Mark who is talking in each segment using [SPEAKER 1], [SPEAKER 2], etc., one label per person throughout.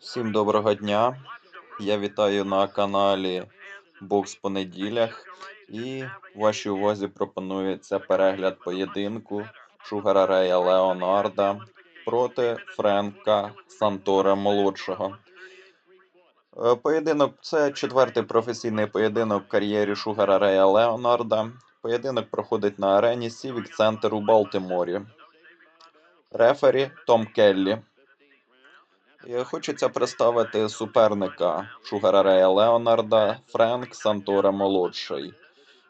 [SPEAKER 1] Всім доброго дня. Я вітаю на каналі Бокс по неділях. І вашій увазі пропонується перегляд поєдинку Шугара Рея Леонарда проти Френка Сантора молодшого. Е, Поєдинок це четвертий професійний поєдинок в кар'єрі Шугара Рея Леонарда. Поєдинок проходить на арені Civic Center у Балтиморі. Рефері Том Келлі. І Хочеться представити суперника Шугара Рея Леонарда Френк Сантора молодший.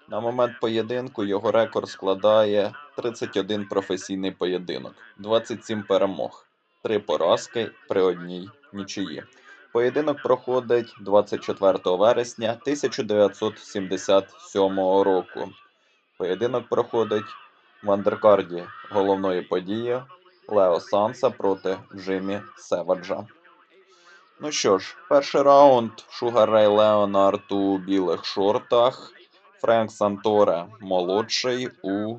[SPEAKER 1] На момент поєдинку його рекорд складає 31 професійний поєдинок, 27 перемог, 3 поразки при одній нічиї. Поєдинок проходить 24 вересня 1977 року. Поєдинок проходить в андеркарді головної події Лео Санса проти Джиммі Севаджа. Ну що ж, перший раунд Шугар Рей Леонард у білих шортах. Френк Санторе молодший у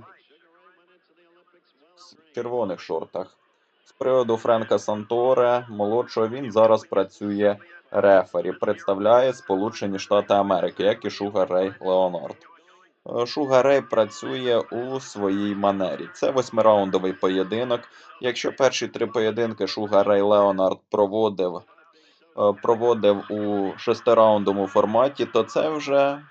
[SPEAKER 1] червоних шортах. З приводу Френка Санторе молодшого він зараз працює рефері, представляє Сполучені Штати Америки, як і Шугар Рей Леонард. Е, Шугар Рей працює у своїй манері. Це восьмираундовий поєдинок. Якщо перші три поєдинки Шугар Рей Леонард проводив, е, проводив у шестираундовому форматі, то це вже,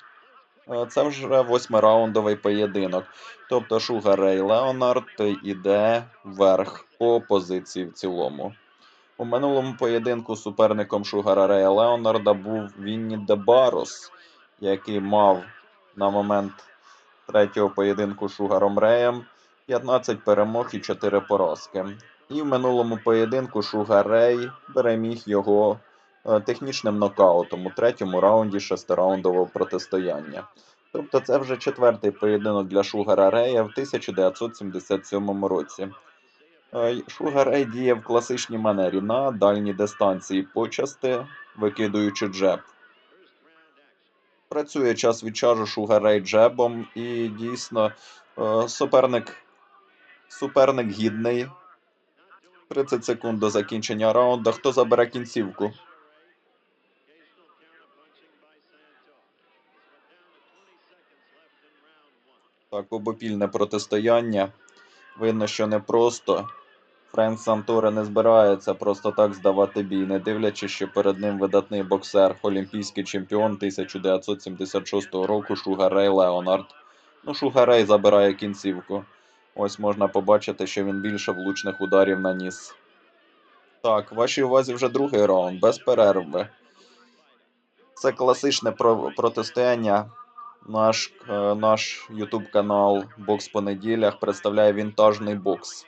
[SPEAKER 1] е, це вже восьмираундовий поєдинок. Тобто Шугар Рей Леонард іде вверх по позиції в цілому. У минулому поєдинку суперником Шугара Рея Леонарда був Вінні Дебарос, який мав на момент третього поєдинку Шугаром Реєм 15 перемог і 4 поразки. І в минулому поєдинку Шугар Рей переміг його е, технічним нокаутом у третьому раунді шестираундового протистояння. Тобто це вже четвертий поєдинок для Шугара Рея в 1977 році. Е, Шугар Рей діє в класичній манері на дальній дистанції почасти, викидуючи джеб. Працює час від часу Шугар Рей джебом і дійсно е, суперник, суперник гідний. 30 секунд до закінчення раунду. Хто забере кінцівку? Так, обопільне протистояння. Видно, що непросто. Френк Санторе не збирається просто так здавати бій, не дивлячись, що перед ним видатний боксер, олімпійський чемпіон 1976 року Шугар Рей Леонард. Ну, Шугар Рей забирає кінцівку. Ось можна побачити, що він більше влучних ударів наніс. Так, вашій увазі вже другий раунд, без перерви. Це класичне про- протистояння. Наш, е, наш YouTube канал Бокс по неділях представляє вінтажний бокс.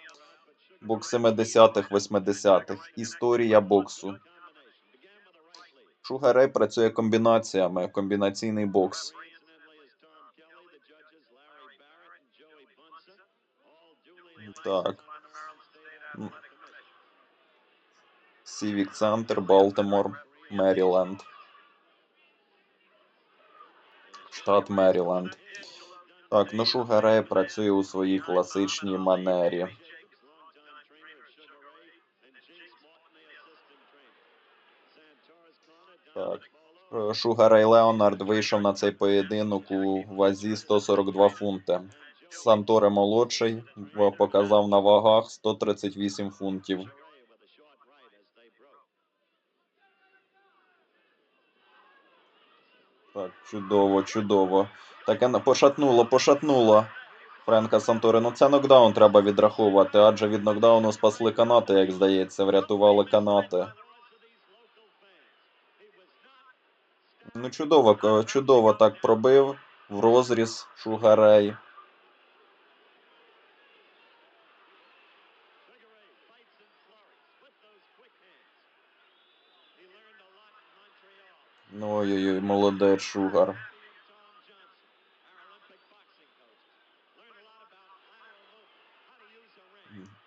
[SPEAKER 1] Бокс 70-х, 80-х. Історія боксу. Шугар Рей працює комбінаціями. Комбінаційний бокс. Так. Civic Center, Балтимор, Меріленд. Штат Меріленд. Так, ну Шугар Рей працює у своїй класичній манері. Так. Шугар Рей Леонард вийшов на цей поєдинок у вазі 142 фунти. Санторе молодший показав на вагах 138 фунтів. Так, чудово, чудово. Таке пошатнуло, пошатнуло. Френка Санторе. Ну це нокдаун треба відраховувати, адже від нокдауну спасли канати, як здається, врятували канати. Ну, чудово, ка- чудово так пробив в розріз Шугарей. Ну, ой-ой-ой, молодець Шугар.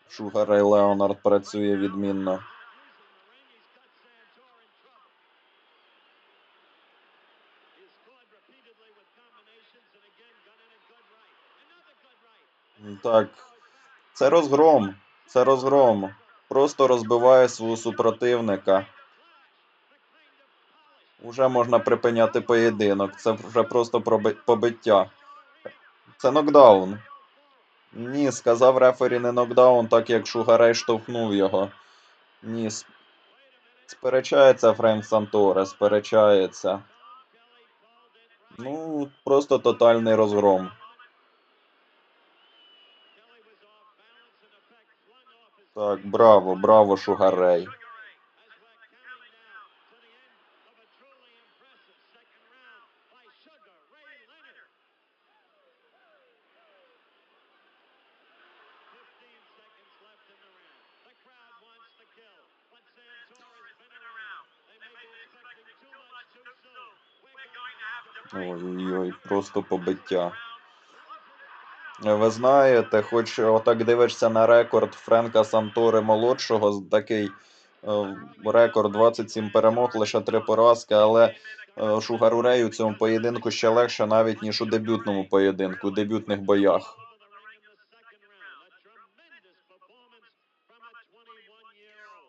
[SPEAKER 1] Шугар Рей Леонард працює відмінно. Так, це розгром. Це розгром. Просто розбиває свого супротивника. Уже можна припиняти поєдинок. Це вже просто побиття. Це нокдаун. Ні, сказав рефері не нокдаун, так як Шугарей штовхнув його. Ні. Сперечається Френк Санторе, сперечається. Ну, просто тотальний розгром. Так, браво, браво, Шугарей. Ой-ой-ой, просто побиття. Ви знаєте, хоч отак дивишся на рекорд Френка Сантори молодшого, такий е, рекорд 27 перемог, лише 3 поразки, але е, Шугару Рею у цьому поєдинку ще легше навіть, ніж у дебютному поєдинку, у дебютних боях.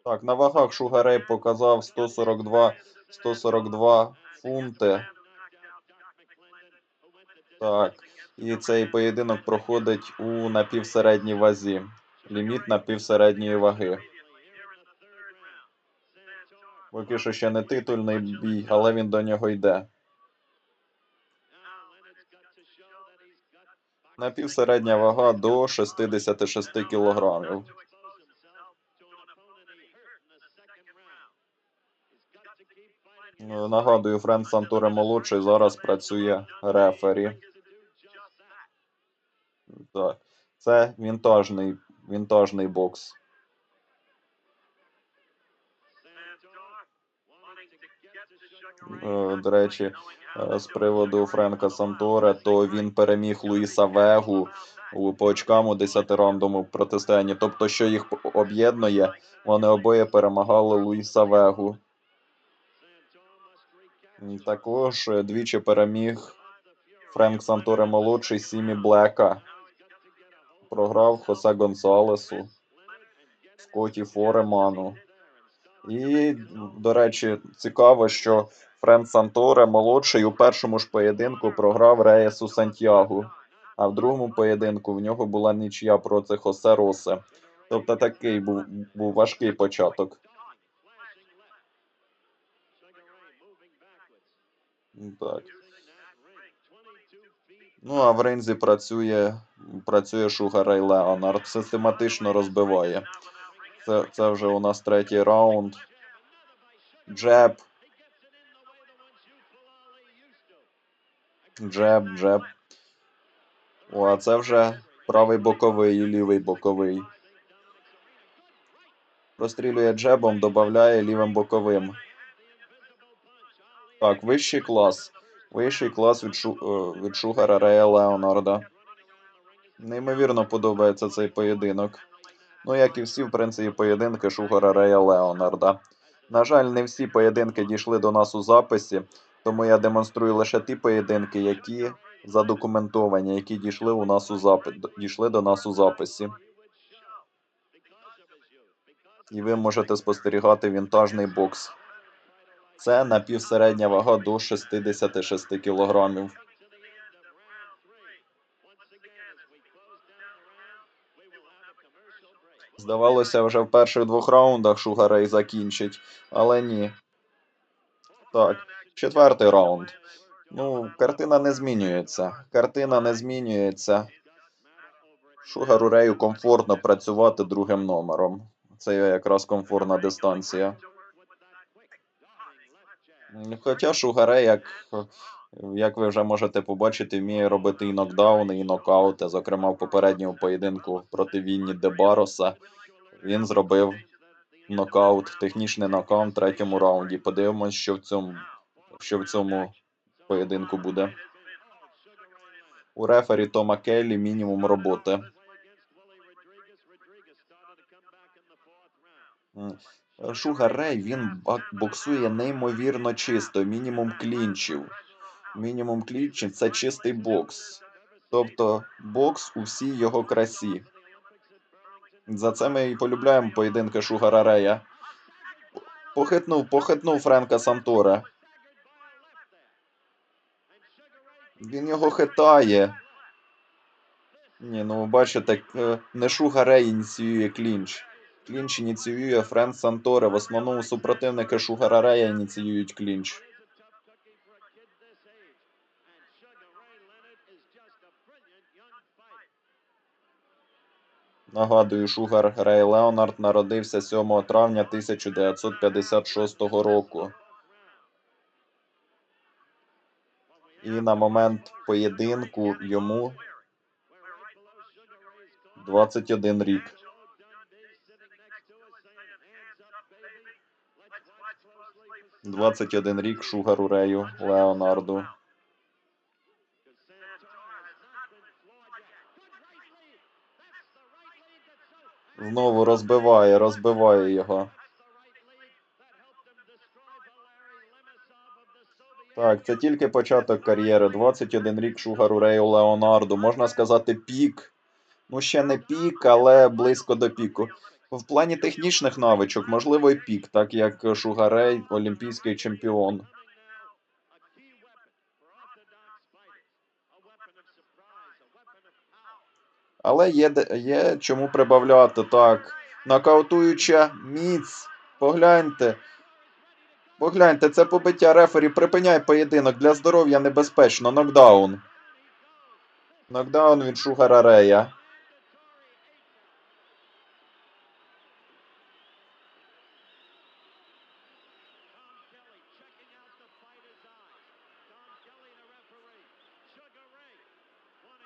[SPEAKER 1] Так, на вагах Шугарей показав 142, 142 фунти. Так, і цей поєдинок проходить у напівсередній вазі. Ліміт напівсередньої ваги. Поки що ще не титульний бій, але він до нього йде. Напівсередня вага до 66 кілограмів. Нагадую, Френк Санторе молодший зараз працює рефері. Так. Це вінтажний, вінтажний бокс. Е, До речі, е, з приводу Френка Санторе, то він переміг Луїса Вегу по очкам у 10-раундовому протистоянні. Тобто, що їх об'єднує, вони обоє перемагали Луїса Вегу. Також е, двічі переміг Френк Санторе молодший Сімі Блека. Програв Хосе Гонсалесу, Скотті Фореману. І, до речі, цікаво, що Френ Санторе молодший у першому ж поєдинку програв Реєсу Сантьягу, а в другому поєдинку в нього була нічия проти Хосе Росе. Тобто такий був, був важкий початок. Так. Ну, а в ринзі працює, працює Шугарей Леонард, систематично розбиває. Це, це вже у нас третій раунд. Джеб. Джеб, джеб. О, а це вже правий боковий і лівий боковий. Прострілює джебом, додає лівим боковим. Так, вищий клас. Вищий клас від, Шу, е, від Шугара Рея Леонарда. Неймовірно подобається цей поєдинок. Ну, як і всі, в принципі, поєдинки Шугара Рея Леонарда. На жаль, не всі поєдинки дійшли до нас у записі, тому я демонструю лише ті поєдинки, які задокументовані, які дійшли у нас у запи... дійшли до нас у записі. І ви можете спостерігати вінтажний бокс. Це напівсередня вага до 66 кілограмів. Здавалося, вже в перших двох раундах Шугарей закінчить, але ні. Так, четвертий раунд. Ну, картина не змінюється. Картина не змінюється. Шугару Рею комфортно працювати другим номером. Це якраз комфортна дистанція. Хоча Шугаре, як, як ви вже можете побачити, вміє робити і нокдауни, і нокаути. Зокрема, в попередньому поєдинку проти Вінні Дебароса він зробив нокаут, технічний нокаут в третьому раунді. Подивимось, що в цьому, що в цьому поєдинку буде. У рефері Тома Келлі мінімум роботи. М, Шугар Рей, він боксує неймовірно чисто, мінімум клінчів. Мінімум клінчів це чистий бокс. Тобто бокс у всій його красі. За це ми і полюбляємо поєдинки Шугара Рея. Похитнув, похитнув Френка Сантора. Він його хитає. Ні, ну бачите, е, не Шугарей ініціює клінч. Клінч ініціює Френк Санторе. В основному супротивники Шугарарея ініціюють клінч. Нагадую, Шугар Рей Леонард народився 7 травня 1956 року. І на момент поєдинку йому 21 рік. Двадцять один рік Шугару Рею Леонарду. Знову розбиває, розбиває його. Так, це тільки початок кар'єри. 21 рік Шугару Рею Леонарду. Можна сказати, пік. Ну, ще не пік, але близько до піку. В плані технічних навичок, можливо, і пік, так як Шугарей олімпійський чемпіон. Але є, є чому прибавляти. Так. Нокаутуюча міць. Погляньте. Погляньте, це побиття рефері. Припиняй поєдинок. Для здоров'я небезпечно. Нокдаун. Нокдаун від Шугара Рея.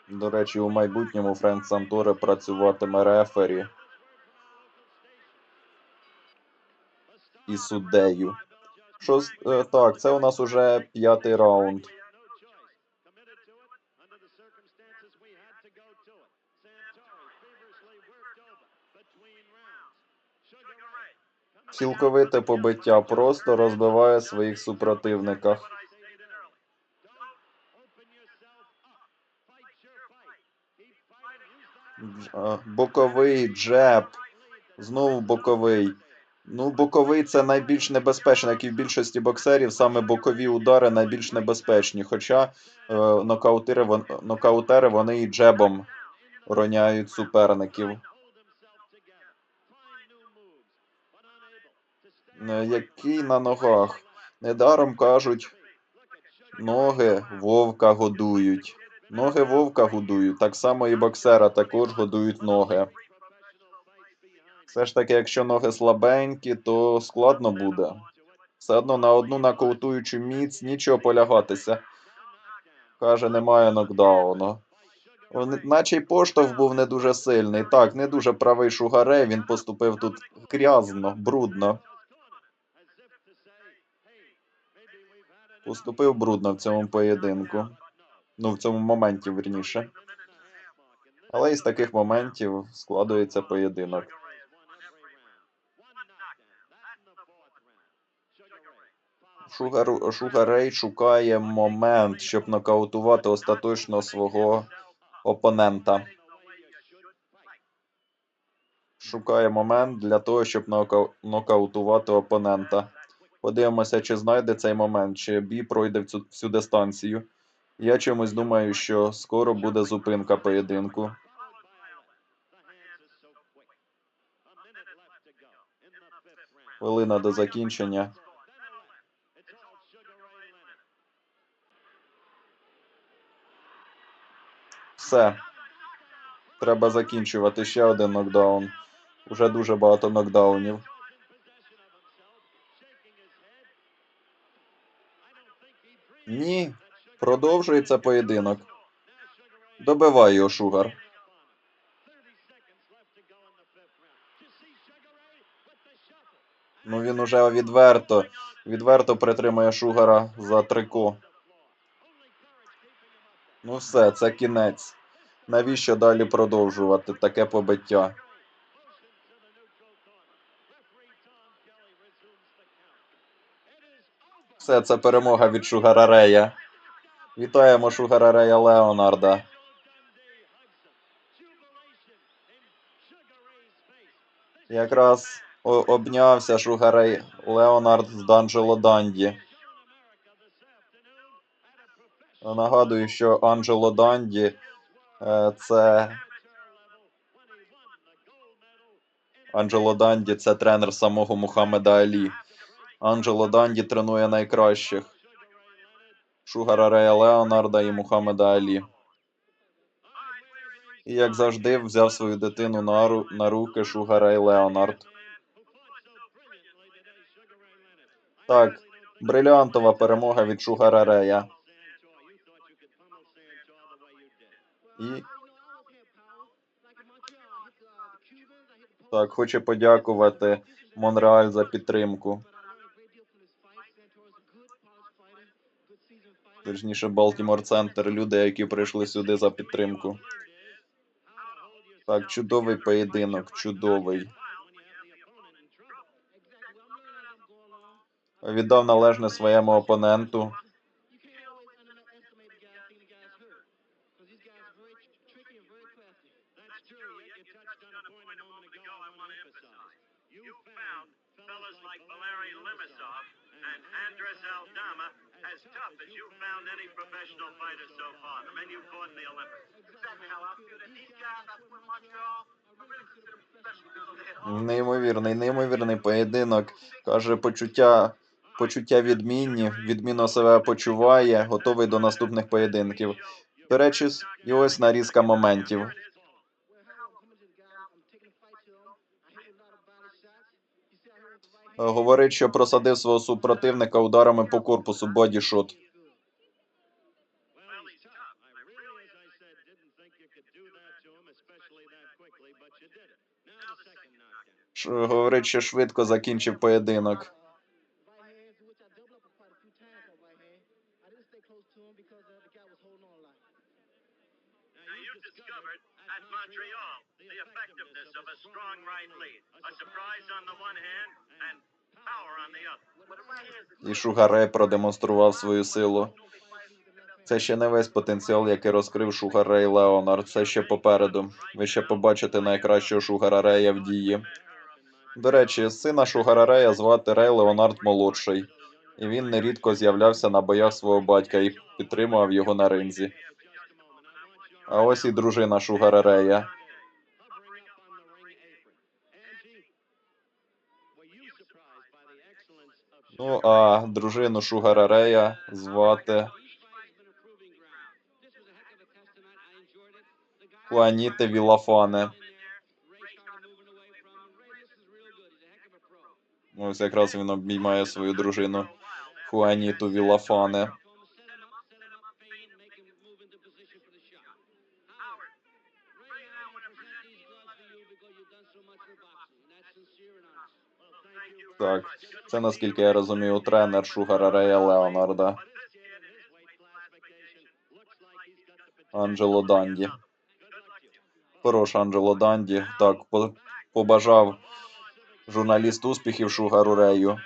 [SPEAKER 1] До речі, у майбутньому Френк Санторе працюватиме рефері і суддею. З- е, так, це у нас уже п'ятий раунд. Цілковите побиття просто розбиває своїх супротивниках. Дж- а, Боковий джеб. Знову боковий. Ну, боковий це найбільш небезпечно, як і в більшості боксерів, саме бокові удари найбільш небезпечні. Хоча е, нокаутери, нокаутери вони і джебом роняють суперників. Е, Який на ногах? Недаром кажуть, ноги вовка годують. Ноги вовка годують, так само і боксера також годують ноги. Все ж таки, якщо ноги слабенькі, то складно буде. Все одно на одну нокаутуючу міць нічого полягатися. Каже, немає нокдауну. Наче й поштовх був не дуже сильний. Так, не дуже правий Шугаре, він поступив тут грязно, брудно. Поступив брудно в цьому поєдинку. Ну, в цьому моменті, верніше. Але із таких моментів складується поєдинок. Шугар, Шугарей шукає момент, щоб нокаутувати остаточно свого опонента. Шукає момент для того, щоб нока... нокаутувати опонента. Подивимося, чи знайде цей момент, чи бій пройде всю, всю дистанцію. Я чомусь думаю, що скоро буде зупинка поєдинку. Хвилина до закінчення. Все. Треба закінчувати ще один нокдаун. Уже дуже багато нокдаунів. Ні. Продовжується поєдинок. Добивай його, Шугар. Ну він уже відверто, відверто притримує Шугара за трико. Ну все, це кінець. Навіщо далі продовжувати таке побиття? Все, це перемога від Шугара Рея. Вітаємо Шугара Рея Леонарда. Якраз обнявся Шугарей Леонард з Данджело Данді. Нагадую, що Анджело Данді е, це. Анджело Данді це тренер самого Мухаммеда Алі. Анджело Данді тренує найкращих. Шугара Рея Леонарда і Мухаммеда Алі. І як завжди, взяв свою дитину на, ру- на руки Шугар Рей Леонард. Так, брилянтова перемога від Шугара Рея. І так, хочу подякувати Монреаль за підтримку. Точніше, Балтімор Центр, люди, які прийшли сюди за підтримку. Так, чудовий поєдинок, чудовий. Віддав належне своєму опоненту.
[SPEAKER 2] Like Valery Limasov and Andres Aldama as tough as you found any professional fighter so far, the men you fought in the Olympics. Exactly how I feel that these guys I put Montreal,
[SPEAKER 1] Неймовірний, неймовірний поєдинок. Каже, почуття, почуття відмінні, відмінно себе почуває, готовий до наступних поєдинків. До речі, с- і ось нарізка моментів. Говорить, що просадив свого супротивника ударами по корпусу бодішот. Говорить, що швидко закінчив
[SPEAKER 2] really, of a strong right lead. A surprise on the one hand and power on the other.
[SPEAKER 1] І Шугарей продемонстрував свою силу. Це ще не весь потенціал, який розкрив Шугар Рей Леонард. Це ще попереду. Ви ще побачите найкращого Шугара Рея в дії. До речі, сина Шугара Рея звати Рей Леонард молодший, і він нерідко з'являвся на боях свого батька і підтримував його на ринзі. А ось і дружина Шугара Рея.
[SPEAKER 2] hovering up on the ring apron. Angie, were you surprised by the excellence of
[SPEAKER 1] Ну а дружину Шугара Рея звати Хуаніте Вілафане. Ось якраз він обіймає свою дружину Хуаніту Вілафане. Так, це наскільки я розумію, тренер Шугара Рея Леонарда. Анджело Данді. Хорош Анджело Данді. Так, побажав журналіст успіхів Шугару Рею.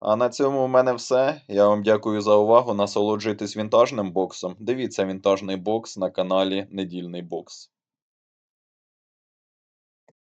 [SPEAKER 1] А на цьому в мене все. Я вам дякую за увагу. Насолоджуйтесь вінтажним боксом. Дивіться вінтажний бокс на каналі Недільний Бокс.